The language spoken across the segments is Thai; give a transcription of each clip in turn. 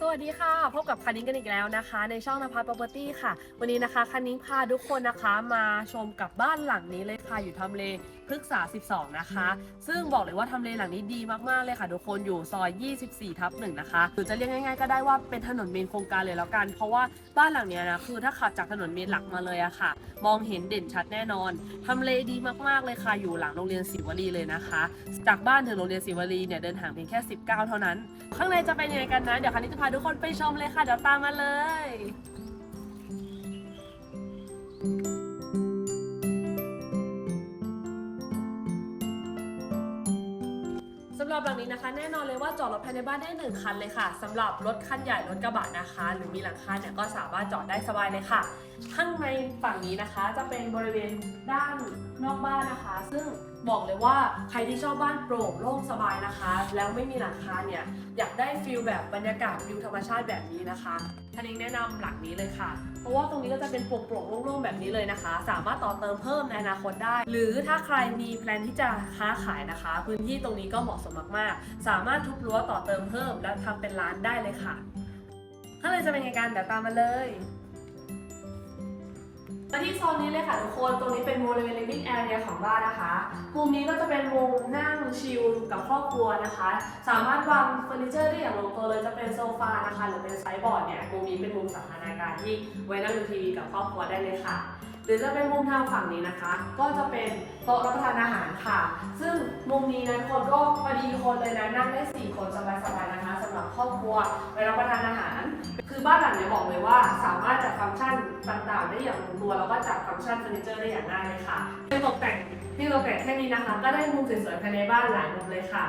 สวัสดีค่ะ พบกับคันนิ้งกันอีกแล้วนะคะ ในช่องนภัส property ค่ะ วันนี้นะคะคันนิ้งพาทุกคนนะคะมาชมกับบ้านหลังนี้เลยค่ะอยู่ทำเลพฤกษา 12 นะคะ ซึ่งบอกเลยว่าทำเลหลังนี้ดีมากๆเลยค่ะ ทุกคนอยู่ซอย 24 ทับหนึ่งนะคะหรือจะเรียกง่ายๆก็ได้ว่าเป็นถนนเมนโครงการเลยแล้วกัน เพราะว่าบ้านหลังเนี้ยนะคือถ้าขับจากถนนเมนหลักมาเลยอะค่ะ มองเห็นเด่นชัดแน่นอนทำเลดีมากๆเลยค่ะอยู่หลังโรงเรียนศิวลีเลยนะคะ จากบ้านถึงโรงเรียนศิวลีเนี่ยเดินห่างเพียงแค่ 19 เท่านั้น ข้างในจะเป็นยังไงกันนะเดี๋ยวคันนี้จะพาทุกคนไปชมเลยค่ะ เดี๋ยวตามมาเลยสำหรับหลังนี้นะคะ แน่นอนเลยว่าจอดรถภายในบ้านได้หนึ่งคันเลยค่ะสำหรับรถคันใหญ่รถกระบะนะคะ หรือมีหลังคาเนี่ยก็สามารถจอดได้สบายเลยค่ะ ข้างในฝั่งนี้นะคะ จะเป็นบริเวณด้านนอกบ้านนะคะ ซึ่ง บอกเลยว่าใครที่ชอบบ้านโปร่งโล่งสบายนะคะ แล้วไม่มีหลังคาเนี่ยอยากได้ฟิลแบบบรรยากาศวิวธรรมชาติแบบนี้นะคะท่านเองแนะนำหลังนี้เลยค่ะ เพราะว่าตรงนี้ก็จะเป็นโปร่งๆโล่งๆแบบนี้เลยนะคะ สามารถต่อเติมเพิ่มในอนาคตได้ หรือถ้าใครมีแพลนที่จะค้าขายนะคะ พื้นที่ตรงนี้ก็เหมาะสมมากๆ สามารถทุบรั้วต่อเติมเพิ่ม และทำเป็นร้านได้เลยค่ะข้างในจะเป็นไงกันเดี๋ยวตามมาเลย มาที่โซนนี้เลยค่ะทุกคน ตรงนี้เป็นบริเวณ living area ของบ้านนะคะ มุมนี้ก็จะเป็นมุมนั่งชิลกับครอบครัวนะคะ สามารถวางเฟอร์นิเจอร์ได้อย่างลงตัวเลยจะเป็นโซฟานะคะ หรือเป็นไซด์บอร์ดเนี่ย มุมนี้เป็นมุมสันทนาการที่ไว้นั่งดูทีวีกับครอบครัวได้เลยค่ะหรือจะเป็นมุมทางฝั่งนี้นะคะ ก็จะเป็นโต๊ะรับประทานอาหารค่ะ ซึ่งมุมนี้นะคนก็พอดีคนเลยนะนั่งได้ 4 คนสบายๆนะคะ หรับครอบครัวไปรับประทานอาหาร คือบ้านหลังเนี้ยบอกเลยว่า สามารถจัดฟังก์ชันต่างๆ ได้อย่างลงตัวแล้วก็จัดฟังก์ชันเฟอร์นิเจอร์ได้อย่างง่ายเลยค่ะที่ตกแต่งที่ตกแต่งแค่นี้นะคะ ก็ได้มุมสวยๆภายในบ้านหลายมุมเลยค่ะ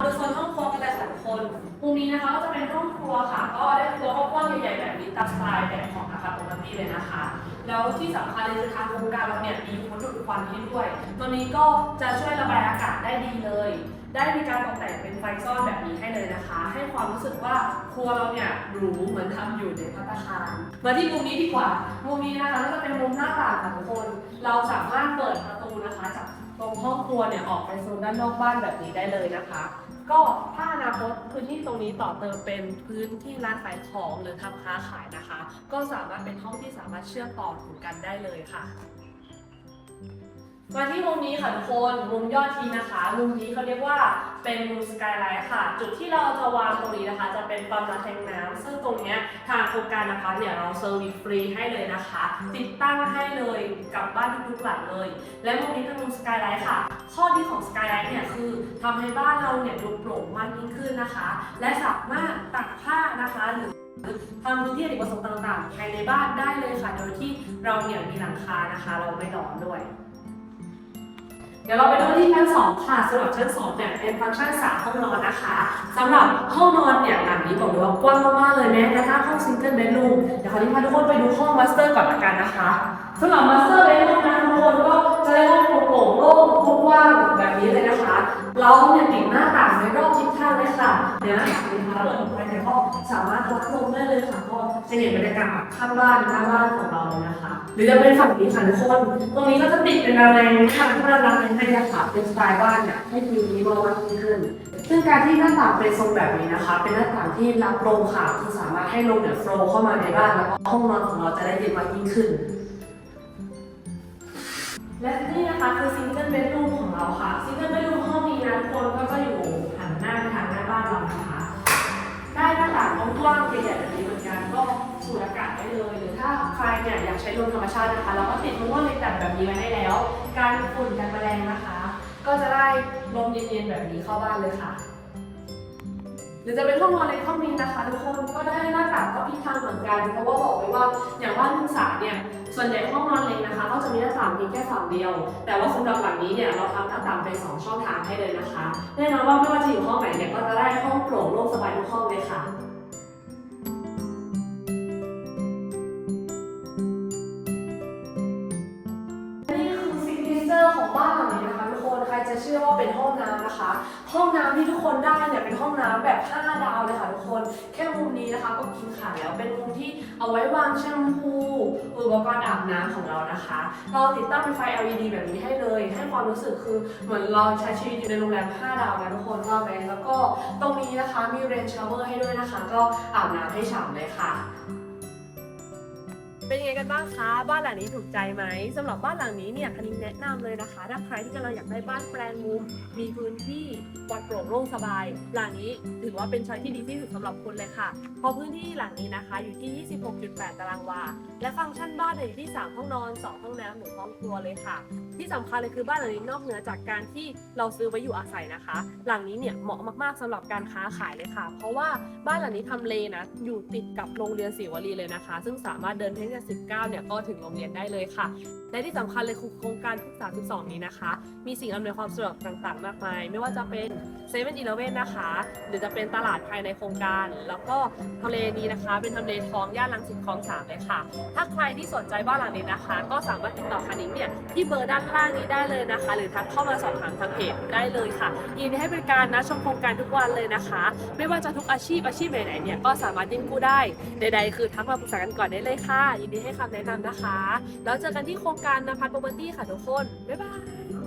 ดูโซนห้องครัวกันเลยค่ะทุกคนมุมนี้นะคะก็จะเป็นห้องครัวค่ะ ก็ได้ครัวกว้างๆใหญ่ๆแบบนี้ตามสไตล์แบบของ อาคารปกติเลยนะคะ แล้วที่สำคัญเลยคือทางโครงการเราเนี่ยมีคนดูดควันให้ด้วย ตัวนี้ก็จะช่วยระบายอากาศได้ดีเลย ได้มีการตกแต่งเป็นไฟซ่อนแบบนี้ให้เลยนะคะ ให้ความรู้สึกว่าครัวเราเนี่ยหรูเหมือนทำอยู่ในพัตคารมาที่มุมนี้ดีกว่า มุมนี้นะคะก็จะเป็นมุมหน้าต่างค่ะทุกคน เราสามารถเปิดประตูนะคะจากตรงห้องครัวเนี่ยออกไปโซนด้านนอกบ้านแบบนี้ได้เลยนะคะ ก็ถ้าน ตพื้นที่ตรงนี้ต่อเติมเป็นพื้นที่ร้านขายของหรือทำค้าขายนะคะ ก็สามารถเป็นห้องที่สามารถเชื่อมต่อถึงกันได้เลยค่ะ มาที่มุมนี้ค่ะทุกคน มุมยอดทีนะคะ มุมนี้เขาเรียกว่าเป็นมุมสกายไลท์ค่ะ จุดที่เราจะวางตรงนี้นะคะ จะเป็นปั๊มน้ำแทงน้ำซึ่งตรงเนี้ยทางโครงการนะคะเนี่ยเราเซอร์วิสฟรีให้เลยนะคะ ติดตั้งให้เลยกับบ้านทุกๆหลังเลย และมุมนี้เป็นมุมสกายไลท์ค่ะ ข้อดีของสกายไลท์เนี่ยคือทำให้บ้านเราเนี่ยดูโปร่งมากยิ่งขึ้นนะคะ และสามารถตักผ้านะคะหรือทำพื้นที่อเนกประสงค์ต่างๆภายในบ้านได้เลยค่ะ โดยที่เราเนี่ยมีหลังคานะคะ เราไม่ร้อนด้วย เดี๋ยวเราไปดูที่ชั้น2ค่ะสำหรับชั้น2เนี่ยเป็นฟังก์ชัน3ห้องนอนนะคะสำหรับห้องนอนเนี่ยหลังนี้บอกเลยว่ากว้างมากๆเลยแม้กระทั่งห้องซิงเกิลเบดรูมเดี๋ยวคราวนี้พาทุกคนไปดูห้องมาสเตอร์ก่อนละกันนะคะสำหรับมาสเตอร์เบดรูมนะทุกคนก็ จะได้ห้องโปร่งโล่งกว้างแบบนี้เลยนะคะเราเนี่ยติดหน้าต่างในรอบทิศทางเลยค่ะเลยนะคะเปิดออกไปในห้องสามารถรับลมได้เลยค่ะก็จะเห็นบรรยากาศข้างบ้านหน้าบ้านของเราเลยนะคะ หรือจะเป็นฝั่งนี้ค่ะทุกคนตรงนี้ก็จะติดเป็นอะไรค่ะที่เรารับให้นะคะเป็นสไตล์บ้านเนี่ยให้ฟิลนี้มากยิ่งขึ้นซึ่งการที่หน้าต่างเป็นทรงแบบนี้นะคะ เป็นหน้าต่างที่รับลมค่ะคือสามารถให้ลมเนี่ยโฟล์เข้ามาในบ้านแล้วก็ห้องนอนของเราจะได้เย็นมากยิ่งขึ้น นะคะคือซิงเกิลเบดรูมของเราค่ะซิงเกิลเบดรูมห้องนี้นะทุกคนก็จะอยู่หันหน้าไปทางหน้าบ้านเรานะคะได้หน้าต่างกว้างๆใหญ่ๆแบบนี้เหมือนกันก็สูดอากาศได้เลย หรือถ้าใครเนี่ยอยากใช้ลมธรรมชาตินะคะ เราก็ติดมุ้งลวดเหล็กดัดแบบนี้ไว้ให้แล้ว การฝุ่นกันแมลงนะคะ ก็จะได้ลมเย็นๆแบบนี้เข้าบ้านเลยค่ะหรือจะเป็นห้องนอนเล็กห้องนี้นะคะทุกคนก็ได้หน้าต่างก็พิทางเหมือนกันเพราะว่า ว่าอย่างบ้านคุณสาเนี่ยส่วนใหญ่ห้องนอนเล็กนะคะก็จะมีหน้าต่างเพียงแค่ฝั่งเดียว แต่ว่าสำหรับหลังนี้เนี่ยเราทำหน้าต่างเป็นสองช่องทางให้เลยนะคะแน่นอนว่าไม่ว่าจะอยู่ห้องไหนเนี่ยก็จะได้ห้องโปร องน้ำนะคะ ห้องน้ำที่ทุกคนได้เนี่ยเป็นห้องน้ำแบบ 5 ดาวเลยค่ะทุกคน แค่มุมนี้นะคะก็กินขาดแล้วเป็นมุมที่เอาไว้วางแชมพูอุปกรณ์อาบน้ำของเรานะคะ เราติดตั้งเป็นไฟ LED แบบนี้ให้เลย ให้ความรู้สึกคือเหมือนเราใช้ชีวิตอยู่ในโรงแรม 5 ดาวนะทุกคนว่าไหมแล้วก็ตรงนี้นะคะมีเรนชาวเวอร์ให้ด้วยนะคะ ก็อาบน้ำให้ฉ่ำเลยค่ะ เป็นยังไงกันบ้างคะ บ้านหลังนี้ถูกใจไหมสำหรับบ้านหลังนี้เนี่ยคันนี้แนะนำเลยนะคะ ถ้าใครที่กำลังอยากได้บ้านแปลงมุม มีพื้นที่ปลอดโปร่งโล่งสบาย หลังนี้ถือว่าเป็นช้อยที่ดีที่สุดสำหรับคุณเลยค่ะเพราะพื้นที่หลังนี้นะคะ อยู่ที่ 26.8 ตารางวา และฟังก์ชันบ้านอยู่ที่ 3 ห้องนอน 2 ห้องน้ำหนึ่งห้องครัวเลยค่ะ ที่สำคัญเลยคือบ้านหลังนี้นอกเหนือจากการที่เราซื้อไว้อยู่อาศัยนะคะ หลังนี้เนี่ยเหมาะมากๆสำหรับการค้าขายเลยค่ะ เพราะว่าบ้านหลังนี้ทำเลนะอยู่ติดกับโรงเรียนศรีวลีเลยนะคะ ซึ่งสามารถเดินเพียงแค่19เนี่ยก็ถึงโรงเรียนได้เลยค่ะ และที่สำคัญเลยคือโครงการทุก32 นี้นะคะ มีสิ่งอำนวยความสะดวกต่างๆ มากมาย ไม่ว่าจะเป็น7 e เ e ่ e อนะคะ หรือจะเป็นตลาดภายในโครงการ แล้วก็ทำเลนี้นะคะ เป็นทำเลทองย่านรังสิตคลองสามเลยค่ะ ถ้าใครที่สนใจบ้านหลังนี้นะคะ ก็สามารถติดต่อคันนิ้งเนี่ยที่เบอร์ด้านล่างนี้ได้เลยนะคะ หรือทักเข้ามาสอบถามทางเพจได้เลยค่ะ ยินดีให้บริการนะชมโครงการทุกวันเลยนะคะ ไม่ว่าจะทุกอาชีพอาชีพไหนๆเนี่ยก็สามารถยื่นกู้ได้ใด ๆ คือทักมาปรึกษากันก่อนได้เลยค่ะ ยินดีให้คำแนะนำนะคะ แล้วเจอกันที่โครงการนภัทโปรเปอร์ตี้ค่ะทุกคน บ๊ายบาย